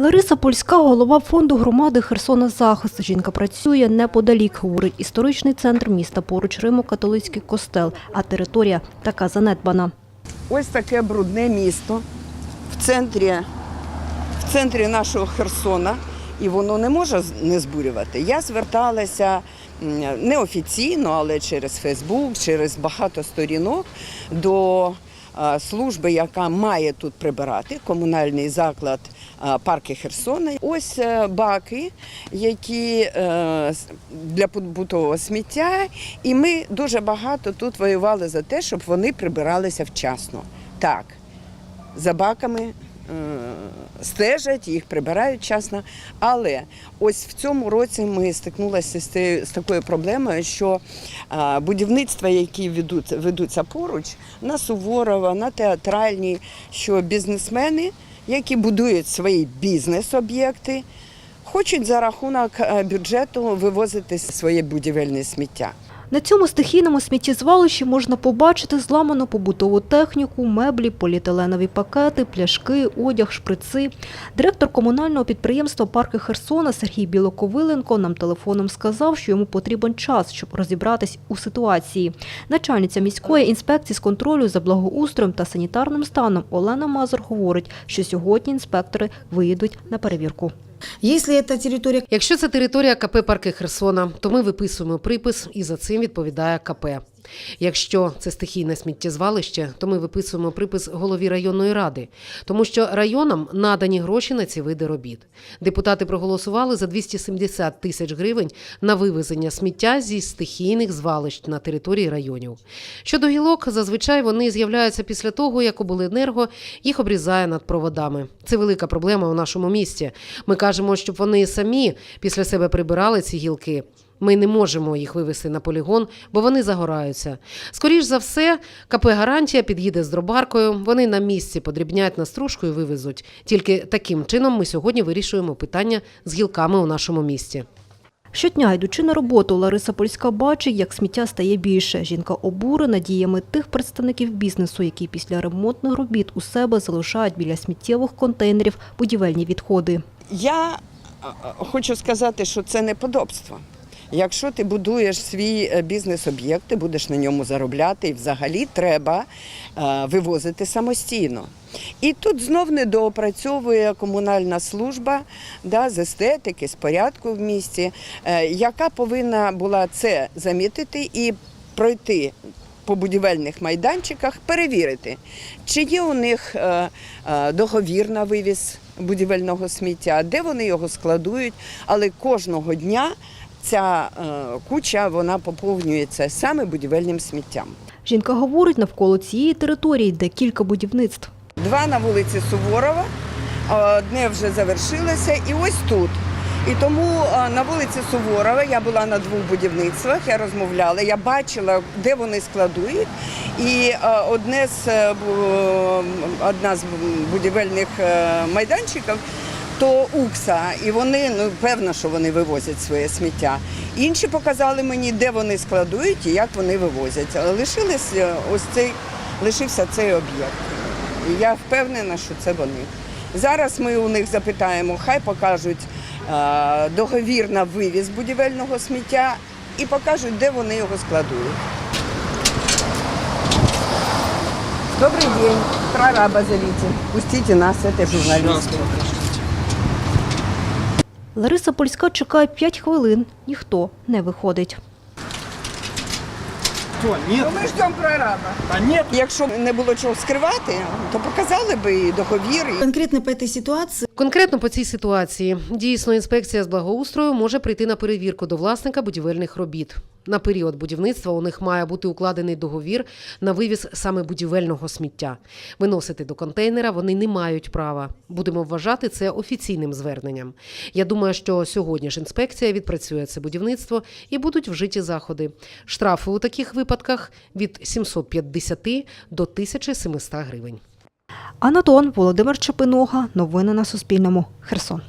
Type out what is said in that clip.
Лариса Польська, голова фонду громади Херсона Захист. Жінка працює неподалік, говорить історичний центр міста. Поруч Римо-католицький костел, а територія така занедбана. Ось таке брудне місто в центрі, в центрі нашого Херсона, і воно не може не збурювати. Я зверталася неофіційно, але через Фейсбук, через багато сторінок до служби, яка має тут прибирати, комунальний заклад парки Херсона. Ось е, баки, які е, для побутового сміття, і ми дуже багато тут воювали за те, щоб вони прибиралися вчасно. Так, за баками стежать, їх прибирають вчасно. Але ось в цьому році ми стикнулися з, такою проблемою, що е, будівництва, які ведуть, ведуться поруч, на Суворова, на театральній, що бізнесмени, які будують свої бізнес-об'єкти, хочуть за рахунок е, бюджету вивозити своє будівельне сміття. На цьому стихійному сміттєзвалищі можна побачити зламану побутову техніку, меблі, поліетиленові пакети, пляшки, одяг, шприци. Директор комунального підприємства «Парки Херсона» Сергій Білоковиленко нам телефоном сказав, що йому потрібен час, щоб розібратись у ситуації. Начальниця міської інспекції з контролю за благоустроєм та санітарним станом Олена Мазур говорить, що сьогодні інспектори виїдуть на перевірку. Если це територія, Якщо це територія КП Парки Херсона, то ми виписуємо припис і за цим відповідає КП. Якщо це стихійне сміттєзвалище, то ми виписуємо припис голові районної ради, тому що районам надані гроші на ці види робіт. Депутати проголосували за 270 тисяч гривень на вивезення сміття зі стихійних звалищ на території районів. Щодо гілок, зазвичай вони з'являються після того, як обленерго їх обрізає над проводами. Це велика проблема у нашому місті. Ми кажемо, щоб вони самі після себе прибирали ці гілки. Ми не можемо їх вивезти на полігон, бо вони загораються. Скоріш за все, КП Гарантія під'їде з дробаркою. Вони на місці подрібнять на стружку і вивезуть. Тільки таким чином ми сьогодні вирішуємо питання з гілками у нашому місті. Щодня, йдучи на роботу, Лариса Польська бачить, як сміття стає більше. Жінка обурена діями тих представників бізнесу, які після ремонтних робіт у себе залишають біля сміттєвих контейнерів будівельні відходи. Я а, а, хочу сказати, що це неподобство. Якщо ти будуєш свій е, бізнес-об'єкт, ти будеш на ньому заробляти, і взагалі треба е, вивозити самостійно. І тут знов недоопрацьовує комунальна служба да, з естетики, з порядку в місті, е, яка повинна була це замітити і пройти по будівельних майданчиках, перевірити, чи є у них договір на вивіз будівельного сміття, де вони його складують, але кожного дня ця е, куча вона поповнюється саме будівельним сміттям. Жінка говорить, навколо цієї території йде кілька будівництв. Два на вулиці Суворова, одне вже завершилося, і ось тут. І тому на вулиці Суворова я була на двох будівництвах, я розмовляла, я бачила, де вони складують. І одне з е, одна з будівельних е, майданчиків то Укса, і вони ну певно, що вони вивозять своє сміття. Інші показали мені, де вони складують і як вони вивозять. Але лишилось е, ось цей лишився цей об'єкт. І я впевнена, що це вони. Зараз ми у них запитаємо, хай покажуть е, договір на вивіз будівельного сміття і покажуть, де вони його складують. Добрий день. Прораба зовите. Пустите нас, это журналисты. Лариса Польська чекає 5 хвилин. Ніхто не виходить. Что, Ні? Ну, ми ждемо прораба. А ні? Якщо б не було чого скривати, то показали б і договір. конкретно по цій ситуації. Конкретно по цій ситуації дійсно інспекція з благоустрою може прийти на перевірку до власника будівельних робіт. На період будівництва у них має бути укладений договір на вивіз саме будівельного сміття. Виносити до контейнера вони не мають права. Будемо вважати це офіційним зверненням. Я думаю, що сьогодні ж інспекція відпрацює це будівництво і будуть вжиті заходи. Штрафи у таких випадках від 750 до 1700 гривень. Анатон Володимир Чепинога. Новини на Суспільному. Херсон.